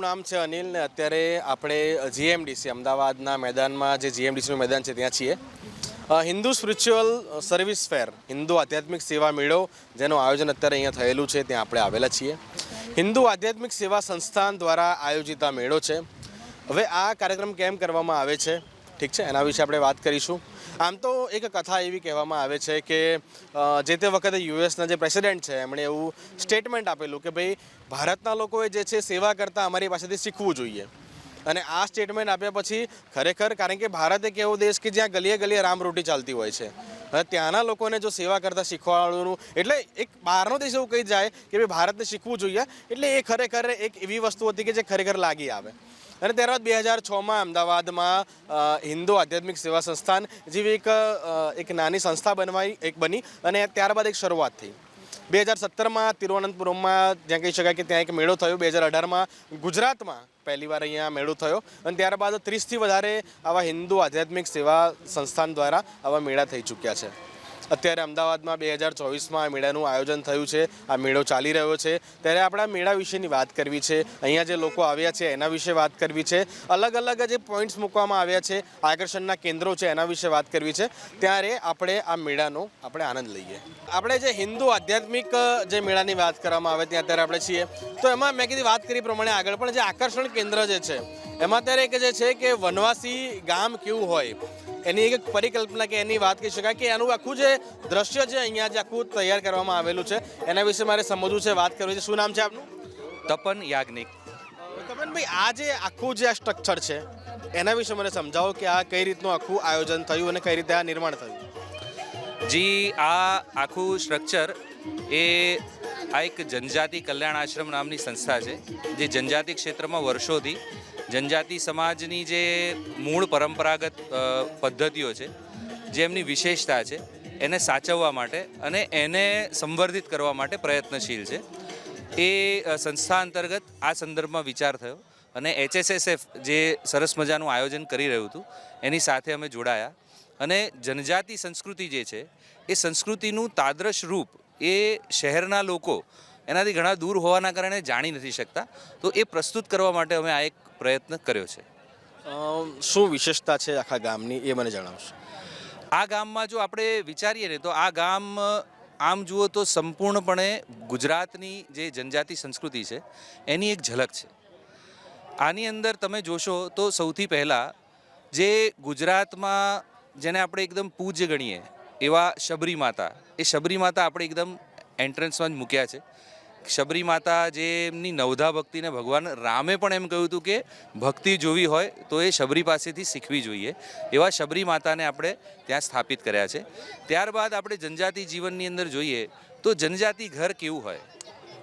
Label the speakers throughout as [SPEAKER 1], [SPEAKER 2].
[SPEAKER 1] નામ છે અનિલ ને અત્યારે આપણે જીએમડીસી, અમદાવાદના મેદાનમાં જે જીએમડીસીનું મેદાન છે ત્યાં છીએ. Hindu spiritual service fair, Hindu આધ્યાત્મિક સેવા મેળો જેનું આયોજન અત્યારે અહીંયા થયેલું છે, ત્યાં આપણે આવેલા છીએ. હિન્દુ આધ્યાત્મિક સેવા સંસ્થાન દ્વારા આયોજિત આ મેળો છે. હવે આ કાર્યક્રમ કેમ કરવામાં આવે છે? ઠીક છે, એના વિશે આપણે વાત કરીશું. આમ તો એક કથા એવી કહેવામાં આવે છે કે જે તે વખતે યુએસના જે પ્રેસિડેન્ટ છે, એમણે એવું સ્ટેટમેન્ટ આપેલું કે ભાઈ, ભારતના લોકોએ જે છે સેવા કરતાં અમારી પાસેથી શીખવું જોઈએ. અને આ સ્ટેટમેન્ટ આપ્યા પછી ખરેખર કારણ કે ભારત એક એવો દેશ કે જ્યાં ગલીએ ગલીએ રામરોટી ચાલતી હોય છે. અને ત્યાંના લોકોને જો સેવા કરતાં શીખવાડવાનું એટલે એક બહારનો દેશ એવું કહી જાય કે ભાઈ, ભારતને શીખવું જોઈએ. એટલે એ ખરેખર એક એવી વસ્તુ હતી કે જે ખરેખર લાગી આવે. અને ત્યારબાદ બે હજાર છમાં અમદાવાદમાં હિન્દુ આધ્યાત્મિક સેવા સંસ્થાન જેવી એક એક નાની સંસ્થા બનવાઈ, એક બની અને ત્યારબાદ એક શરૂઆત થઈ. બે હજાર સત્તરમાં તિરુવનંતપુરમમાં જ્યાં કહી શકાય કે ત્યાં એક મેળો થયો. બે હજાર અઢારમાં ગુજરાતમાં પહેલી વાર અહીંયા મેળો થયો અને ત્યારબાદ ત્રીસથી વધારે આવા હિન્દુ આધ્યાત્મિક સેવા સંસ્થાન દ્વારા આવા મેળા થઈ ચૂક્યા છે. અત્યારે અમદાવાદમાં બે હજાર ચોવીસમાં આ મેળાનું આયોજન થયું છે. આ મેળો ચાલી રહ્યો છે. ત્યારે આપણે આ મેળા વિશેની વાત કરવી છે. અહીંયા જે લોકો આવ્યા છે, એના વિશે વાત કરવી છે. અલગ અલગ જે પોઈન્ટ્સ મૂકવામાં આવ્યા છે, આકર્ષણના કેન્દ્રો છે, એના વિશે વાત કરવી છે. ત્યારે આપણે આ મેળાનો આપણે આનંદ લઈએ. આપણે જે હિન્દુ આધ્યાત્મિક જે મેળાની વાત કરવામાં આવે ત્યાં અત્યારે આપણે છીએ. તો એમાં મેં કીધી વાત કરી પ્રમાણે આગળ, પણ જે આકર્ષણ કેન્દ્ર જે છે એમાં અત્યારે એક જે છે કે વનવાસી ગામ કેવું હોય એની એક પરિકલ્પના કે એની વાત કહી શકાય કે એનું આખું જે દ્રશ્ય છે અહીંયા જે આખું તૈયાર કરવામાં આવેલું છે એના વિશે મારે સમજવું છે વાત કરવી છે. શું નામ છે આપનું?
[SPEAKER 2] તપન યાજ્ઞિક.
[SPEAKER 1] તપનભાઈ આ જે આખું જે આ સ્ટ્રક્ચર છે એના વિશે મને સમજાવો કે આ કઈ રીતનું આખું આયોજન થયું અને કઈ રીતે આ નિર્માણ થયું?
[SPEAKER 2] જી આ આખું સ્ટ્રક્ચર એ આ એક જનજાતિ કલ્યાણ આશ્રમ નામની સંસ્થા છે, જે જનજાતિ ક્ષેત્રમાં વર્ષોથી જનજાતિ સમાજની જે મૂળ પરંપરાગત પદ્ધતિઓ છે, જે એમની વિશેષતા છે, એને સાચવવા માટે અને એને સંવર્ધિત કરવા માટે પ્રયત્નશીલ છે. એ સંસ્થા અંતર્ગત આ સંદર્ભમાં વિચાર થયો અને એચએસએસએફ જે સરસ મજાનું આયોજન કરી રહ્યું હતું, એની સાથે અમે જોડાયા. અને જનજાતિ સંસ્કૃતિ જે છે, એ સંસ્કૃતિનું તાદ્રશ રૂપ એ શહેરના લોકો એનાથી ઘણા દૂર હોવાના કારણે જાણી નથી શકતા. તો એ પ્રસ્તુત કરવા માટે અમે આ એક પ્રયત્ન કર્યો છે.
[SPEAKER 1] શું વિશેષતા છે આખા ગામની એ મને જણાવશો.
[SPEAKER 2] આ ગામમાં જો આપણે વિચારીએ ને તો આ ગામ આમ જુઓ તો સંપૂર્ણપણે ગુજરાતની જે જનજાતિ સંસ્કૃતિ છે એની એક ઝલક છે. આની અંદર તમે જોશો તો સૌથી પહેલાં જે ગુજરાતમાં જેને આપણે એકદમ પૂજ્ય ગણીએ એવા શબરી માતા. એ શબરી માતા આપણે એકદમ એન્ટ્રન્સમાં જ મૂક્યા છે. શબરી માતા જે એમની નવધા ભક્તિને ભગવાન રામે પણ એમ કહ્યું હતું કે ભક્તિ જોવી હોય તો એ શબરી પાસેથી શીખવી જોઈએ. એવા શબરી માતાને આપણે ત્યાં સ્થાપિત કર્યા છે. ત્યારબાદ આપણે જનજાતિ જીવનની અંદર જોઈએ તો જનજાતિ ઘર કેવું હોય?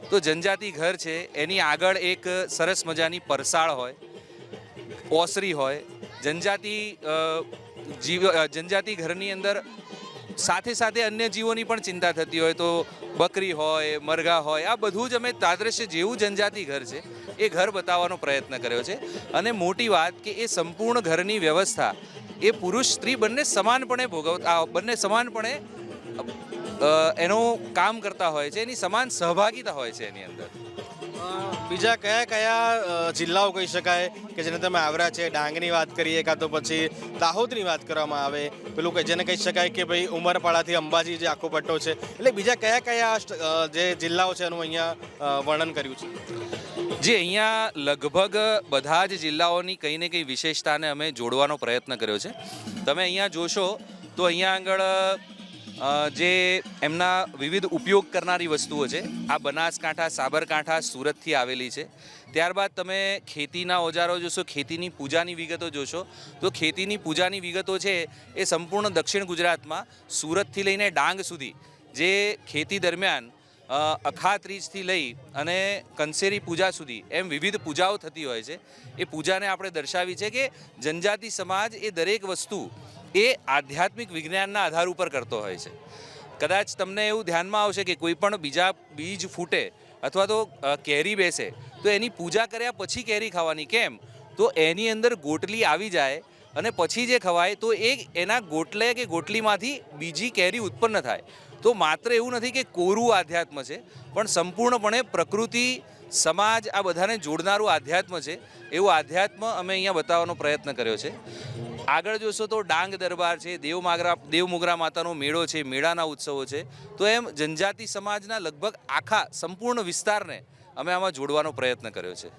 [SPEAKER 2] તો જનજાતિ ઘર છે, એની આગળ એક સરસ મજાની પરસાળ હોય, ઓસરી હોય. જનજાતિ જીવ જનજાતિ ઘરની અંદર સાથે સાથે અન્ય જીવોની પણ ચિંતા થતી હોય તો બકરી હોય, મરઘા હોય, આ બધું જ અમે તાદ્રશ્ય જેવું જનજાતિ ઘર છે, એ ઘર બતાવવાનો પ્રયત્ન કર્યો છે. અને મોટી વાત કે એ સંપૂર્ણ ઘરની વ્યવસ્થા, એ પુરુષ સ્ત્રી બંને સમાનપણે ભોગવતા બંને સમાનપણે એનું કામ કરતા હોય છે, એની સમાન સહભાગિતા હોય છે એની અંદર.
[SPEAKER 1] બીજા કયા કયા જિલ્લાઓ કહી શકાય કે જેને તમે આવ્યા છે? ડાંગની વાત કરીએ કાં તો પછી દાહોદની વાત કરવામાં આવે, પેલું કે જેને કહી શકાય કે ભાઈ ઉમરપાડાથી અંબાજી જે આખો પટ્ટો છે. એટલે બીજા કયા કયા જે જિલ્લાઓ છે એનું અહીંયા વર્ણન કર્યું છે?
[SPEAKER 2] જે, અહીંયા લગભગ બધા જ જિલ્લાઓની કંઈ ને કંઈ વિશેષતાને અમે જોડવાનો પ્રયત્ન કર્યો છે. તમે અહીંયા જોશો તો અહીંયા આગળ જે એમના વિવિધ ઉપયોગ કરનારી વસ્તુઓ છે, આ બનાસકાંઠા, સાબરકાંઠા, સુરતથી આવેલી છે. ત્યારબાદ તમે ખેતીના ઓજારો જોશો, ખેતીની પૂજાની વિગતો જોશો, તો ખેતીની પૂજાની વિગતો છે, એ સંપૂર્ણ દક્ષિણ ગુજરાતમાં સુરતથી લઈને ડાંગ સુધી, જે ખેતી દરમિયાન અખાત અખાત્રીજથી લઈ અને કંસેરી પૂજા સુધી એમ વિવિધ પૂજાઓ થતી હોય છે. એ પૂજાને આપણે દર્શાવી છે કે જનજાતિ સમાજ એ દરેક વસ્તુ એ આધ્યાત્મિક વિજ્ઞાનના આધાર ઉપર કરતો હોય છે. કદાચ તમને એવું ધ્યાનમાં આવશે કે કોઈ પણ બીજા બીજ ફૂટે અથવા તો કેરી બેસે, તો એની પૂજા કર્યા પછી કેરી ખાવાની કેમ? તો એની અંદર ગોટલી આવી જાય અને પછી જે ખવાય તો એ એના ગોટલે કે ગોટલીમાંથી બીજી કેરી ઉત્પન્ન થાય. તો માત્ર એવું નથી કે કોરું આધ્યાત્મ છે, પણ સંપૂર્ણપણે પ્રકૃતિ, સમાજ આ બધાને જોડનારું આધ્યાત્મ છે. એવું આધ્યાત્મ અમે અહીંયા બતાવવાનો પ્રયત્ન કર્યો છે. આગળ જોશો તો ડાંગ દરબાર છે દેવમાગરા દેવમોગરા માતાનો મેળો છે મેળાના ઉત્સવો છે. તો એમ જનજાતિ સમાજના લગભગ આખા સંપૂર્ણ વિસ્તારને અમે આમાં જોડવાનો પ્રયત્ન કર્યો છે.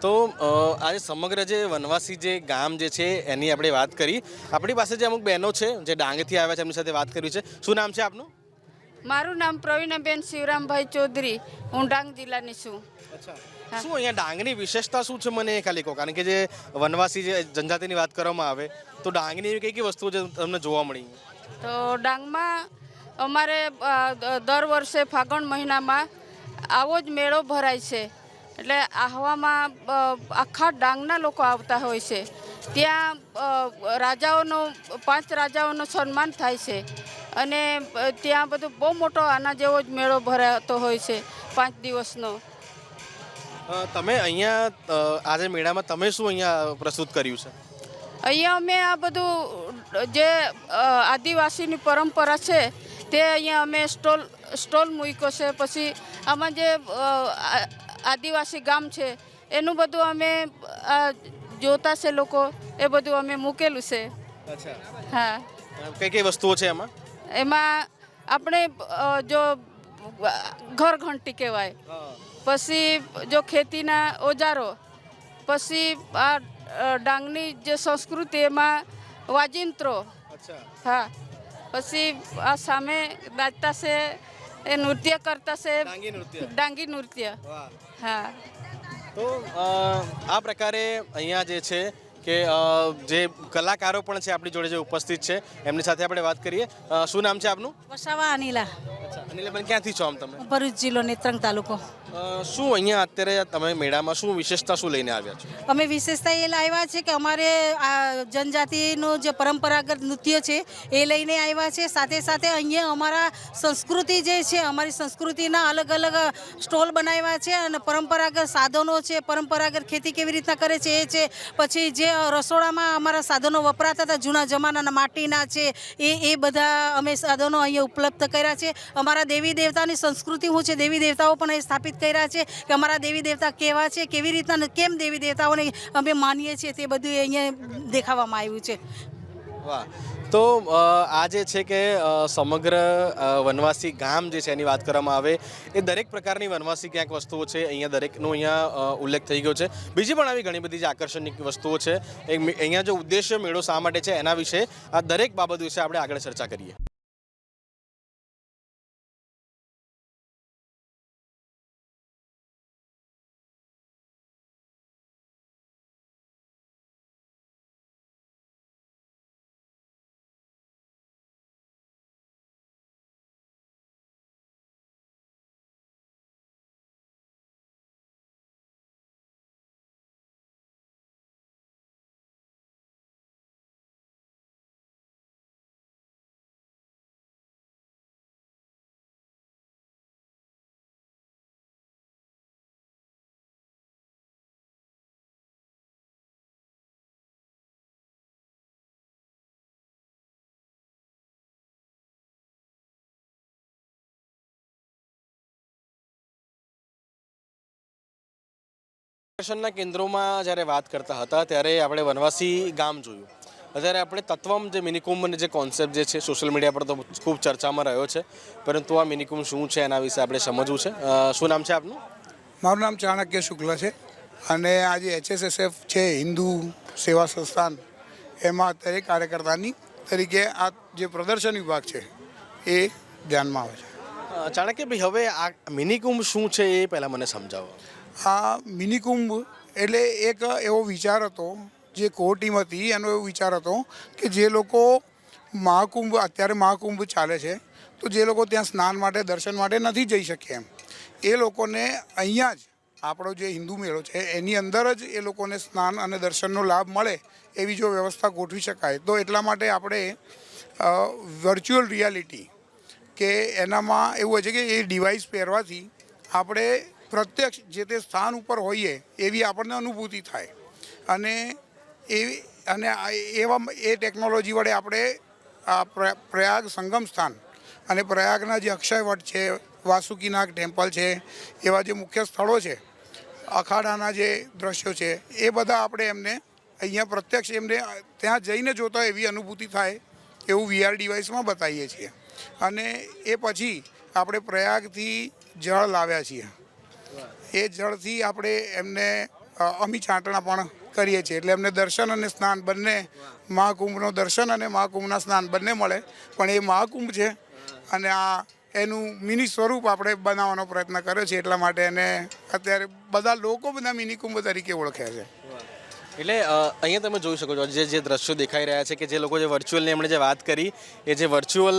[SPEAKER 1] તો આજે સમગ્ર જે વનવાસી જે ગામ જે છે એની આપણે વાત કરી. આપણી પાસે જે અમુક બહેનો છે જે ડાંગથી આવ્યા છે એમની સાથે વાત કરવી છે. શું નામ છે આપનું?
[SPEAKER 3] મારું નામ પ્રવીણાબેન શિવરામભાઈ ચૌધરી. હું ડાંગ જિલ્લાની છું. હા.
[SPEAKER 1] શું અહીંયા ડાંગની વિશેષતા શું છે મને એ ખાલી કહો? કારણ કે જે વનવાસી જે જનજાતિની વાત કરવામાં આવે તો ડાંગની એવી કઈ કઈ વસ્તુઓ છે તમને જોવા મળી?
[SPEAKER 3] તો ડાંગમાં અમારે દર વર્ષે ફાગણ મહિનામાં આવો જ મેળો ભરાય છે. એટલે આહવામાં આખા ડાંગના લોકો આવતા હોય છે. ત્યાં રાજાઓનો પાંચ રાજાઓનો સન્માન થાય છે. અને ત્યાં બધું બહુ મોટો આના જેવો જ મેળો ભરાતો હોય છે પાંચ દિવસનો.
[SPEAKER 1] તમે અહીંયા આજે મેળામાં તમે શું અહીંયા પ્રસ્તુત કર્યું છે?
[SPEAKER 3] અહીંયા અમે આ બધું જે આદિવાસીની પરંપરા છે તે અહીંયા અમે સ્ટોલ સ્ટોલ મૂક્યો છે પછી આમાં જે આદિવાસી ગામ છે એનું બધું અમે જોતા છે લોકો એ બધું અમે મૂકેલું છે. હા.
[SPEAKER 1] કઈ કઈ વસ્તુઓ છે એમાં?
[SPEAKER 3] એમાં આપણે જો ઘર ઘંટી કહેવાય. પછી જો ખેતીના ઓજારો પછી આ ડાંગની જે સંસ્કૃતિ એમાં વાજિંત્રો. હા પછી આ સામે નાચતા છે એ નૃત્ય કરતા છે.
[SPEAKER 1] ડાંગી નૃત્ય.
[SPEAKER 3] હા.
[SPEAKER 1] તો આ પ્રકારે અહીંયા જે છે કે જે કલાકારો પણ છે આપણી જોડે જે ઉપસ્થિત છે એમની સાથે આપણે વાત કરીએ. શું નામ છે આપનું?
[SPEAKER 4] વસાવા અનિલા.
[SPEAKER 1] અનિલાબેન ક્યાંથી છો આમ તમે?
[SPEAKER 4] ભરૂચ જિલ્લો નેત્રંગ તાલુકો.
[SPEAKER 1] શું અહીંયા અત્યારે તમે મેળામાં શું વિશેષતા શું લઈને આવ્યા છો?
[SPEAKER 4] અમે વિશેષતા એ લાવ્યા છે કે અમારે આ જનજાતિનું જે પરંપરાગત નૃત્ય છે એ લઈને આવ્યા છે. સાથે સાથે અહીંયા અમારા સંસ્કૃતિ જે છે અમારી સંસ્કૃતિના અલગ અલગ સ્ટોલ બનાવ્યા છે અને પરંપરાગત સાધનો છે પરંપરાગત ખેતી કેવી રીતના કરે છે એ છે. પછી જે રસોડામાં અમારા સાધનો વપરાતા હતા. જૂના જમાનાના માટીના છે, એ એ બધા અમે સાધનો અહીંયા ઉપલબ્ધ કર્યા છે. અમારા દેવી દેવતાની સંસ્કૃતિ શું છે? દેવી દેવતાઓ પણ અહીં સ્થાપિત કર્યા છે કે અમારા દેવી દેવતા કેવા છે, કેવી રીતના કેમ દેવી દેવતાઓને અમે માનીએ છીએ તે બધું અહીંયા દેખાવામાં આવ્યું છે.
[SPEAKER 1] વાહ. તો આજે છે કે સમગ્ર વનવાસી ગામ જે છે, એની વાત કરવામાં આવે, એ દરેક પ્રકારની વનવાસી ક્યાંક વસ્તુઓ છે, અહીંયા દરેકનો અહીંયા ઉલ્લેખ થઈ ગયો છે. બીજી પણ આવી ઘણી બધી જે આકર્ષણની વસ્તુઓ છે અહીંયા જો ઉદ્દેશ્ય મેળો શા માટે છે, એના વિશે આ દરેક બાબત વિશે આપણે આગળ ચર્ચા કરીએ. આકર્ષણના કેન્દ્રોમાં જ્યારે વાત કરતા હતા ત્યારે આપણે વનવાસી ગામ જોયું. અત્યારે આપણે તત્વમ જે મિનિકુંભ જે કોન્સેપ્ટ જે છે સોશિયલ મીડિયા પર તો ખૂબ ચર્ચામાં રહ્યો છે. પરંતુ આ મિનિકુંભ શું છે એના વિશે આપણે સમજવું છે. શું નામ છે આપનું?
[SPEAKER 5] મારું નામ ચાણક્ય શુક્લ છે અને આજે એચએસએસએફ છે હિન્દુ સેવા સંસ્થાન એમાં અત્યારે કાર્યકર્તાની તરીકે આ જે પ્રદર્શન વિભાગ છે એ ધ્યાનમાં આવે છે.
[SPEAKER 1] ચાણક્ય ચાણક્યભાઈ હવે આ મિનિકુંભ શું છે એ પહેલાં મને સમજાવો.
[SPEAKER 5] આ મિનિકુંભ એટલે એક એવો વિચાર હતો, જે કોર ટીમ હતી, એનો એવો વિચાર હતો કે જે લોકો મહાકુંભ, અત્યારે મહાકુંભ ચાલે છે, તો જે લોકો ત્યાં સ્નાન માટે, દર્શન માટે નથી જઈ શકે એમ. એ લોકોને અહીંયા જ આપણો જે હિન્દુ મેળો છે, એની અંદર જ એ લોકોને સ્નાન અને દર્શનનો લાભ મળે એવી જો વ્યવસ્થા ગોઠવી શકાય. તો એટલા માટે આપણે વર્ચ્યુઅલ રિયાલિટી કે એનામાં એવું હોય છે કે એ ડિવાઇસ પહેરવાથી આપણે પ્રત્યક્ષ જે તે સ્થાન ઉપર હોઈએ એવી આપણને અનુભૂતિ થાય. અને એવી અને એવા એ ટેકનોલોજી વડે આપણે આ પ્રયાગ સંગમ સ્થાન અને પ્રયાગના જે અક્ષયવટ છે, વાસુકીનાગ ટેમ્પલ છે, એવા જે મુખ્ય સ્થળો છે, અખાડાના જે દ્રશ્યો છે, એ બધા આપણે એમને અહીંયા પ્રત્યક્ષ એમને ત્યાં જઈને જોતા એવી અનુભૂતિ થાય એવું વીઆર ડિવાઇસમાં બતાવીએ છીએ. અને એ પછી આપણે પ્રયાગથી જળ લાવ્યા છીએ. એ જળથી આપણે એમને અમી ચાંટણા પણ કરીએ છીએ. એટલે એમને દર્શન અને સ્નાન બંને મહાકુંભનો દર્શન અને મહાકુંભના સ્નાન બંને મળે. પણ એ મહાકુંભ છે અને આ એનું મિની સ્વરૂપ આપણે બનાવવાનો પ્રયત્ન કર્યો છે. એટલા માટે એને અત્યારે બધા લોકો બધા મિની કુંભ તરીકે ઓળખે છે.
[SPEAKER 1] એટલે અહીંયા તમે જોઈ શકો છો જે જે દ્રશ્યો દેખાઈ રહ્યા છે કે જે લોકો જે વર્ચ્યુઅલની એમણે જે વાત કરી એ જે વર્ચ્યુઅલ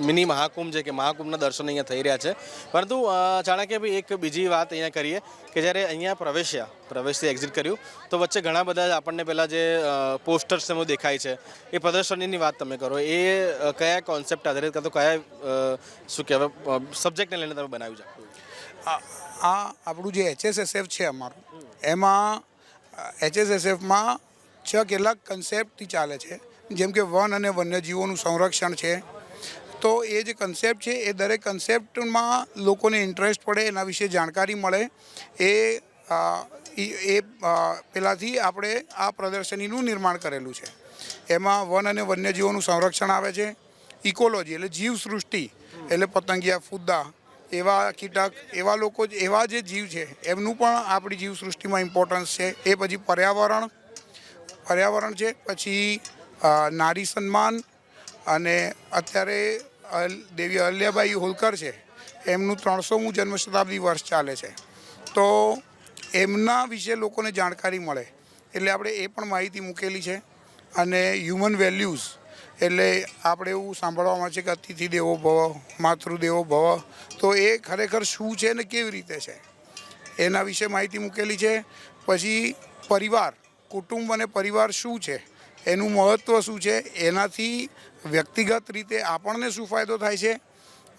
[SPEAKER 1] મિની મહાકુંભ છે કે મહાકુંભના દર્શન અહીંયા થઈ રહ્યા છે. પરંતુ અ, ચાણક્ય ભાઈ એક બીજી વાત અહીંયા કરીએ કે જ્યારે અહીંયા પ્રવેશ્યા પ્રવેશથી એક્ઝિટ કર્યું તો વચ્ચે ઘણા બધા આપણને પહેલાં જે પોસ્ટર્સ એમાં દેખાય છે. એ પ્રદર્શનની વાત તમે કરો. એ કયા કોન્સેપ્ટ આધારિત કાં તો કયા શું કહેવાય સબ્જેક્ટને લઈને તમે બનાવ્યું છે?
[SPEAKER 5] આ આપણું જે એચએસએસએફ છે અમારું એમાં એચએસએસએફમાં છ કેટલાક કન્સેપ્ટથી ચાલે છે. જેમ કે વન અને વન્યજીવોનું સંરક્ષણ છે. તો એ જે કન્સેપ્ટ છે, એ દરેક કન્સેપ્ટમાં લોકોને ઇન્ટરેસ્ટ પડે, એના વિશે જાણકારી મળે. એ એ પહેલાંથી આપણે આ પ્રદર્શનીનું નિર્માણ કરેલું છે. એમાં વન અને વન્યજીવોનું સંરક્ષણ આવે છે. ઇકોલોજી એટલે જીવસૃષ્ટિ, એટલે પતંગિયા ફુદ્દા એવા કીટક, એવા લોકો એવા જે જીવ છે, એમનું પણ આપણી જીવસૃષ્ટિમાં ઇમ્પોર્ટન્સ છે. એ પછી પર્યાવરણ પર્યાવરણ છે, પછી નારી સન્માન અને અત્યારે દેવી અહલ્યાબાઈ હોલકર છે, એમનું ત્રણસોમું જન્મ શતાબ્દી વર્ષ ચાલે છે. તો એમના વિશે લોકોને જાણકારી મળે. એટલે આપણે એ પણ માહિતી મૂકેલી છે. અને હ્યુમન વેલ્યુઝ એટલે આપણે એવું સાંભળવામાં છે કે અતિથિ દેવો ભવ, માતૃદેવો ભવ. તો એ ખરેખર શું છે ને કેવી રીતે છે? એના વિશે માહિતી મૂકેલી છે. પછી પરિવાર, કુટુંબ અને પરિવાર શું છે? એનું મહત્ત્વ શું છે? એનાથી વ્યક્તિગત રીતે આપણને શું ફાયદો થાય છે?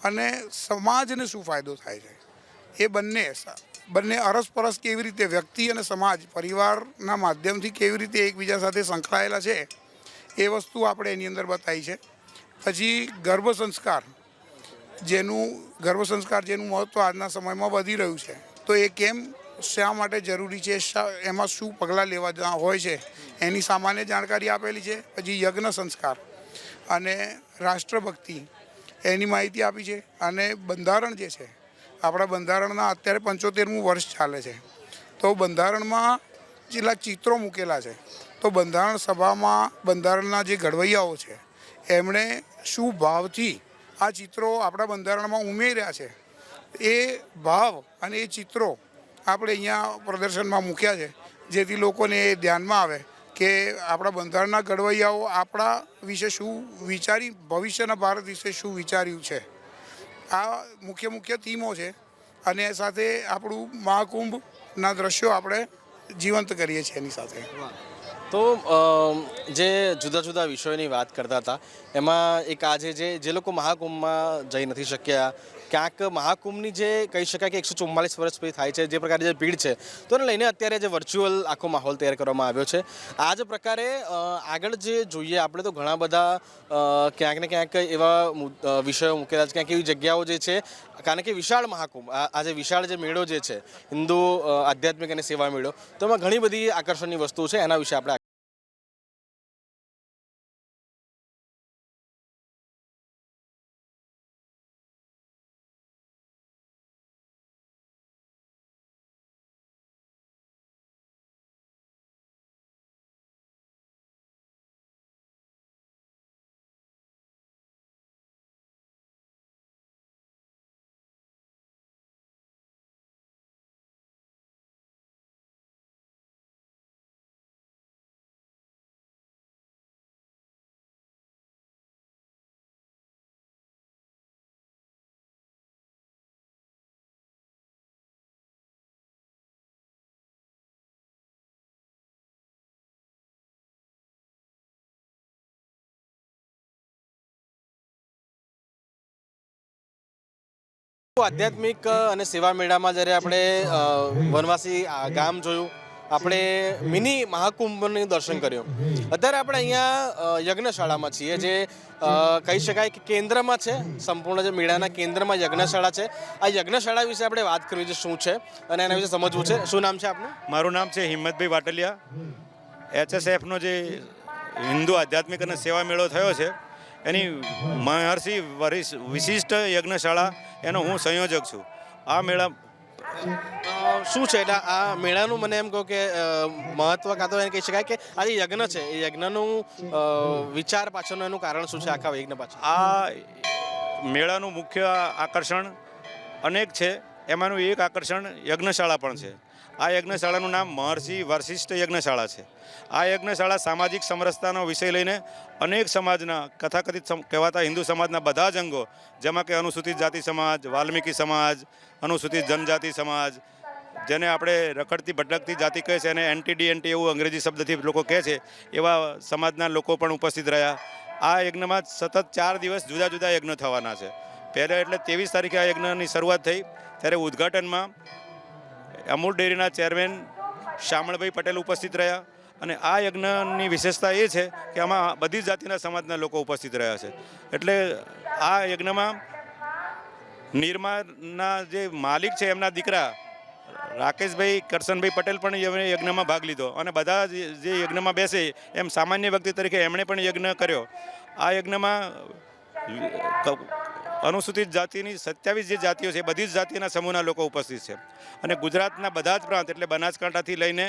[SPEAKER 5] અને સમાજને શું ફાયદો થાય છે? એ બંને બંને અરસપરસ કેવી રીતે વ્યક્તિ અને સમાજ, પરિવારના માધ્યમથી કેવી રીતે એકબીજા સાથે સંકળાયેલા છે? એ વસ્તુ આપણે એની અંદર બતાવી છે. પછી ગર્ભ સંસ્કાર, જેનું, ગર્ભ સંસ્કાર જેનું મહત્ત્વ આજના સમયમાં વધી રહ્યું છે. તો એ કેમ શા માટે જરૂરી છે? એમાં શું પગલાં લેવા હોય છે? એની સામાન્ય જાણકારી આપેલી છે. પછી યજ્ઞ સંસ્કાર અને રાષ્ટ્રભક્તિ એની માહિતી આપી છે. અને બંધારણ જે છે, આપણા બંધારણના અત્યારે પંચોતેરમું વર્ષ ચાલે છે. તો બંધારણમાં જેટલા ચિત્રો મૂકેલા છે તો બંધારણ સભામાં બંધારણના જે ઘડવૈયાઓ છે, એમણે શું ભાવથી આ ચિત્રો આપણા બંધારણમાં ઉમેર્યા છે, એ ભાવ અને એ ચિત્રો આપણે અહીંયા પ્રદર્શનમાં મૂક્યા છે, જેથી લોકોને એ ધ્યાનમાં આવે કે આપણા બંધારણના ઘડવૈયાઓ આપણા વિશે શું વિચારી, ભવિષ્યના ભારત વિશે શું વિચાર્યું છે. આ મુખ્ય મુખ્ય થીમો છે અને સાથે આપણું મહાકુંભના દ્રશ્યો આપણે જીવંત કરીએ છીએ એની સાથે.
[SPEAKER 1] તો જે જુદા જુદા વિષયોની વાત કરતા હતા, એમાં એક આજે જે જે લોકો મહાકુંભમાં જઈ નથી શક્યા, ક્યાંક મહાકુંભની જે કહી શકાય કે એકસો ચુમ્માલીસ વર્ષ પછી થાય છે, જે પ્રકારે જે ભીડ છે, તો એને લઈને અત્યારે જે વર્ચ્યુઅલ આખો માહોલ તૈયાર કરવામાં આવ્યો છે. આ જ પ્રકારે આગળ જે જોઈએ, આપણે તો ઘણા બધા ક્યાંક ને ક્યાંક એવા વિષયો મૂકેલા છે. ક્યાંક એવી જગ્યાઓ જે છે, કારણ કે વિશાળ મહાકુંભ, આ આ વિશાળ જે મેળો જે છે, હિન્દુ આધ્યાત્મિક અને સેવા મેળો, તો એમાં ઘણી બધી આકર્ષણની વસ્તુ છે, એના વિશે આપણે આધ્યાત્મિક અને સેવા મેળામાં જ્યારે આપણે વનવાસી ગામ જોયું, આપણે મિની મહાકુંભનું દર્શન કર્યું. અત્યારે આપણે અહીંયા યજ્ઞશાળામાં છીએ જે કહી શકાય કે કેન્દ્રમાં છે. સંપૂર્ણ જે મેળાના કેન્દ્રમાં યજ્ઞશાળા છે. આ યજ્ઞશાળા વિશે આપણે વાત કરવી છે શું છે અને એના વિશે સમજવું છે. શું નામ છે આપનું?
[SPEAKER 6] મારું નામ છે હિંમતભાઈ વાટલિયા. એચએસએફનો જે હિન્દુ આધ્યાત્મિક અને સેવા મેળો થયો છે, એની મહર્ષિ વરિષ્ઠ વિશિષ્ટ યજ્ઞશાળા એનો હું સંયોજક છું. આ મેળા
[SPEAKER 1] શું છે? એટલે આ મેળાનું મને એમ કહો કે મહત્વ કાં તો એને કહી શકાય કે આ જે યજ્ઞ છે એ યજ્ઞનું વિચાર પાછળનું એનું કારણ શું છે? આખા યજ્ઞ પાછળ.
[SPEAKER 6] આ મેળાનું મુખ્ય આકર્ષણ અનેક છે. એમાંનું એક આકર્ષણ યજ્ઞશાળા પણ છે. આ યજ્ઞશાળાનું નામ મહર્ષિ વશિષ્ઠ યજ્ઞશાળા છે. આ યજ્ઞશાળા સામાજિક સમરસતાનો વિષય લઈને અનેક સમાજના કથાકથિત કહેવાતા હિન્દુ સમાજના બધા જ અંગો, જેમાં કે અનુસૂચિત જાતિ સમાજ, વાલ્મીકી સમાજ, અનુસૂચિત જનજાતિ સમાજ, જેને આપણે રખડતી ભટકતી જાતિ કહે છે અને એન્ટી એન્ટી એવું અંગ્રેજી શબ્દથી લોકો કહે છે, એવા સમાજના લોકો પણ ઉપસ્થિત રહ્યા. આ યજ્ઞમાં સતત ચાર દિવસ જુદા જુદા યજ્ઞ થવાના છે. પહેલાં એટલે ત્રેવીસ તારીખે આ યજ્ઞની શરૂઆત થઈ, ત્યારે ઉદ્ઘાટનમાં અમૂલ ડેરીના ચેરમેન શામળભાઈ પટેલ ઉપસ્થિત રહ્યા અને આ યજ્ઞની વિશેષતા એ છે કે આમાં બધી જાતિના સમાજના લોકો ઉપસ્થિત રહ્યા છે. એટલે આ યજ્ઞમાં નિર્માના જે માલિક છે એમના દીકરા રાકેશભાઈ કરશનભાઈ પટેલ પણ એમણે યજ્ઞમાં ભાગ લીધો અને બધા જે યજ્ઞમાં બેસે એમ સામાન્ય વ્યક્તિ તરીકે એમણે પણ યજ્ઞ કર્યો. આ યજ્ઞમાં અનુસૂચિત જાતિની સત્યાવીસ જે જાતિઓ છે બધી જ જાતિના સમૂહના લોકો ઉપસ્થિત છે. અને ગુજરાતના બધા જ પ્રાંત એટલે બનાસકાંઠાથી લઈને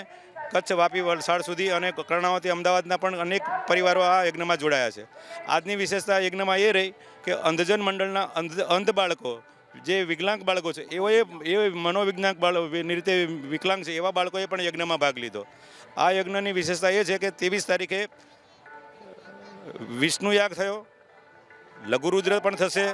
[SPEAKER 6] કચ્છ, વાપી, વલસાડ સુધી અને કર્ણાવતી, અમદાવાદના પણ અનેક પરિવારો આ યજ્ઞમાં જોડાયા છે. આજની વિશેષતા યજ્ઞમાં એ રહી કે અંધજન મંડળના અંધ અંધ બાળકો, જે વિકલાંગ બાળકો છે એવો એ મનોવિજ્ઞાન બાળકો રીતે વિકલાંગ છે, એવા બાળકોએ પણ યજ્ઞમાં ભાગ લીધો. આ યજ્ઞની વિશેષતા એ છે કે ત્રેવીસ તારીખે વિષ્ણુ યાગ થયો, લઘુરુદ્ર પણ થશે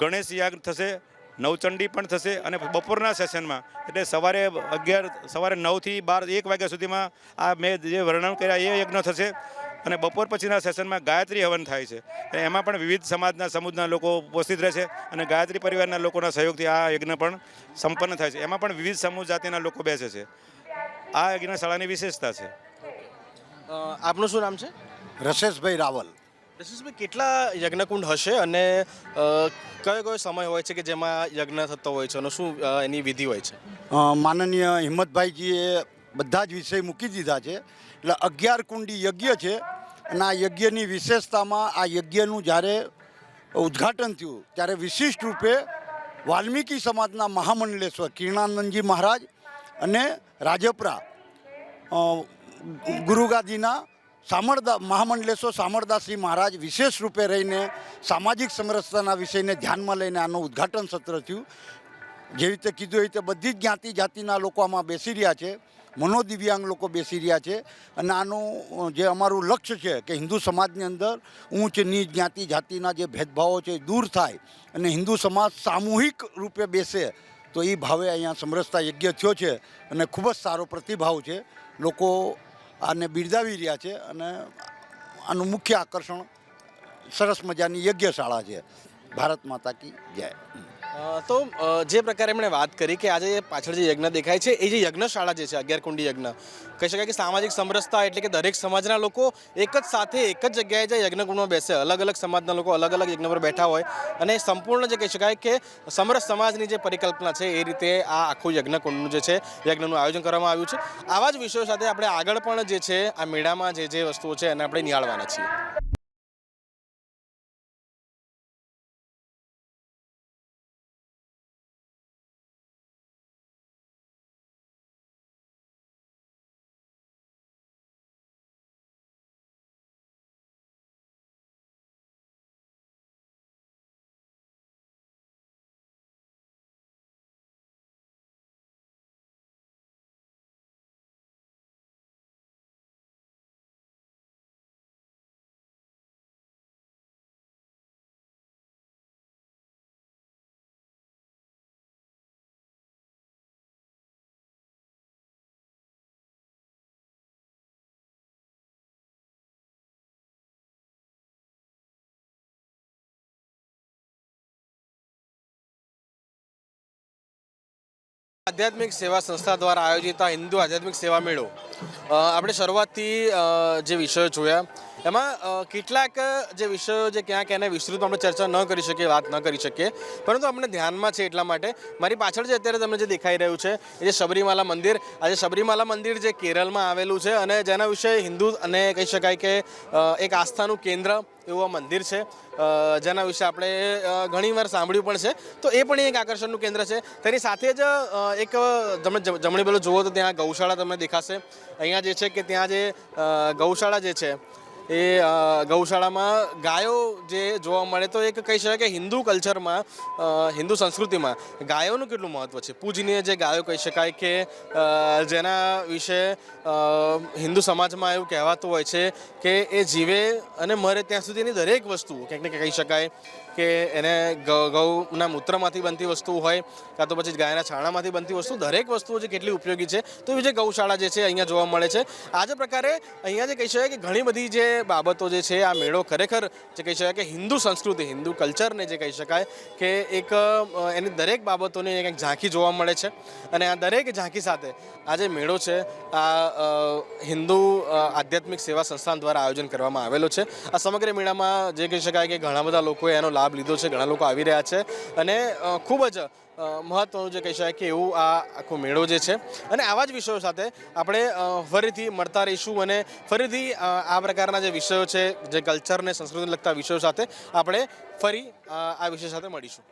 [SPEAKER 6] ગણેશ યાગ થશે નવચંડી પણ થશે અને બપોરના સેશનમાં. એટલે સવારે અગિયાર સવારે નવથી બાર એક વાગ્યા સુધીમાં આ મેં જે વર્ણન કર્યા એ યજ્ઞ થશે અને બપોર પછીના સેશનમાં ગાયત્રી હવન થાય છે. એમાં પણ વિવિધ સમાજના સમૂહના લોકો ઉપસ્થિત રહેશે અને ગાયત્રી પરિવારના લોકોના સહયોગથી આ યજ્ઞ પણ સંપન્ન થાય છે. એમાં પણ વિવિધ સમૂહ જાતિના લોકો બેસે છે. આ યજ્ઞશાળાની વિશેષતા છે.
[SPEAKER 1] આપનું શું નામ છે?
[SPEAKER 7] રશેશભાઈ રાવલ.
[SPEAKER 1] રશીશભાઈ કેટલા યજ્ઞકુંડ હશે અને કયો કયો સમય હોય છે કે જેમાં યજ્ઞ થતો હોય છે અને શું એની વિધિ હોય છે?
[SPEAKER 7] માનનીય હિંમતભાઈજીએ બધા જ વિષય મૂકી દીધા છે. એટલે અગિયાર કુંડી યજ્ઞ છે અને આ યજ્ઞની વિશેષતામાં આ યજ્ઞનું જ્યારે ઉદ્ઘાટન થયું, ત્યારે વિશિષ્ટ રૂપે વાલ્મીકી સમાજના મહામંડલેશ્વર કિરણાનંદજી મહારાજ અને રાજપરા ગુરુગાદીના સામળદા મહામંડલેશ્વર સામળદાસજી મહારાજ વિશેષ રૂપે રહીને સામાજિક સમરસતાના વિષયને ધ્યાનમાં લઈને આનું ઉદ્ઘાટન સત્ર થયું. જેવી રીતે કીધું એ રીતે બધી જ જ્ઞાતિ જાતિના લોકો આમાં બેસી રહ્યા છે. મનોદિવ્યાંગ લોકો બેસી રહ્યા છે. અને આનું જે અમારું લક્ષ્ય છે કે હિન્દુ સમાજની અંદર ઊંચ, નીચ જ્ઞાતિ જાતિના જે ભેદભાવો છે એ દૂર થાય અને હિન્દુ સમાજ સામૂહિક રૂપે બેસે, તો એ ભાવે અહીંયા સમરસતા યજ્ઞ થયો છે અને ખૂબ જ સારો પ્રતિભાવ છે. લોકો આને બિરદાવી રહ્યા છે અને આનું મુખ્ય આકર્ષણ સરસ મજાની યજ્ઞશાળા છે. ભારત માતા કી જય.
[SPEAKER 1] તો જે પ્રકારે એમણે વાત કરી કે આજે પાછળ જે યજ્ઞ દેખાય છે, એ જે યજ્ઞશાળા જે છે અગિયાર કુંડી યજ્ઞ, કહી શકાય કે સામાજિક સમરસતા એટલે કે દરેક સમાજના લોકો એક જ સાથે, એક જ જગ્યાએ જે યજ્ઞકુંડમાં બેસે અલગ અલગ સમાજના લોકો અલગ અલગ યજ્ઞ પર બેઠા હોય અને સંપૂર્ણ જે કહી શકાય કે સમરસ સમાજની જે પરિકલ્પના છે, એ રીતે આ આખું યજ્ઞકુંડનું જે છે, યજ્ઞનું આયોજન કરવામાં આવ્યું છે. આવા જ વિષયો સાથે આપણે આગળ પણ જે છે, આ મેળામાં જે જે વસ્તુઓ છે એને આપણે નિહાળવાના છીએ. આધ્યાત્મિક સેવા સંસ્થા દ્વારા આયોજિત આ હિન્દુ આધ્યાત્મિક સેવા મેળો. આપણે શરૂઆતથી જે વિષયો જોયા એમાં કેટલાક જે વિષયો જે ક્યાંક એને વિસ્તૃત આપણે ચર્ચા ન કરી શકીએ, વાત ન કરી શકીએ, પરંતુ આપણે ધ્યાનમાં છે એટલા માટે. મારી પાછળ જે અત્યારે તમને જે દેખાઈ રહ્યું છે, એ જે શબરીમાલા મંદિર આજે શબરીમાલા મંદિર જે કેરળમાં આવેલું છે અને જેના વિશે હિન્દુ અને કહી શકાય કે એક આસ્થાનું કેન્દ્ર એવું આ મંદિર છે જેના વિશે આપણે ઘણીવાર સાંભળ્યું પણ છે. તો એ પણ એક આકર્ષણનું કેન્દ્ર છે. તેની સાથે જ એક તમે જમણી બાજુ જુઓ તો ત્યાં ગૌશાળા તમને દેખાશે. અહીંયા જે છે કે ત્યાં જે ગૌશાળા જે છે એ ગૌશાળામાં ગાયો જે જોવા મળે તો એક કહી શકાય કે હિન્દુ કલ્ચરમાં હિન્દુ સંસ્કૃતિમાં ગાયોનું કેટલું મહત્ત્વ છે? પૂજનીય જે ગાયો કહી શકાય કે જેના વિશે હિન્દુ સમાજમાં એવું કહેવાતું હોય છે કે એ જીવે અને મરે ત્યાં સુધીની દરેક વસ્તુ, ક્યાંક ને કહી શકાય. કે એને ગૌના મૂત્રમાંથી બનતી વસ્તુ હોય, કાં તો પછી ગાયના છાણામાંથી બનતી વસ્તુ, દરેક વસ્તુઓ જે કેટલી ઉપયોગી છે, તો એવી જે ગૌશાળા જે છે અહીંયા જોવા મળે છે. આ જે પ્રકારે અહીંયા જે કહી શકાય કે ઘણી બધી જે બાબતો જે છે, આ મેળો ખરેખર જે કહી શકાય કે હિન્દુ સંસ્કૃતિ, હિન્દુ કલ્ચરને જે કહી શકાય કે એક એની દરેક બાબતોની એક ઝાંખી જોવા મળે છે. અને આ દરેક ઝાંખી સાથે આ જે મેળો છે, આ હિન્દુ આધ્યાત્મિક સેવા સંસ્થાન દ્વારા આયોજન કરવામાં આવેલો છે. આ સમગ્ર મેળામાં જે કહી શકાય કે ઘણા બધા લોકોએ એનો લાભ લીધો છે. ઘણા લોકો આવી રહ્યા છે અને ખૂબ જ મહત્ત્વનું જે કહી શકાય કે એવું આ આખો મેળો જે છે. અને આવા જ વિષયો સાથે આપણે ફરીથી મળતા રહીશું અને ફરીથી આ પ્રકારના જે વિષયો છે, જે કલ્ચરને સંસ્કૃતિને લગતા વિષયો સાથે આપણે ફરી આ વિષય સાથે મળીશું.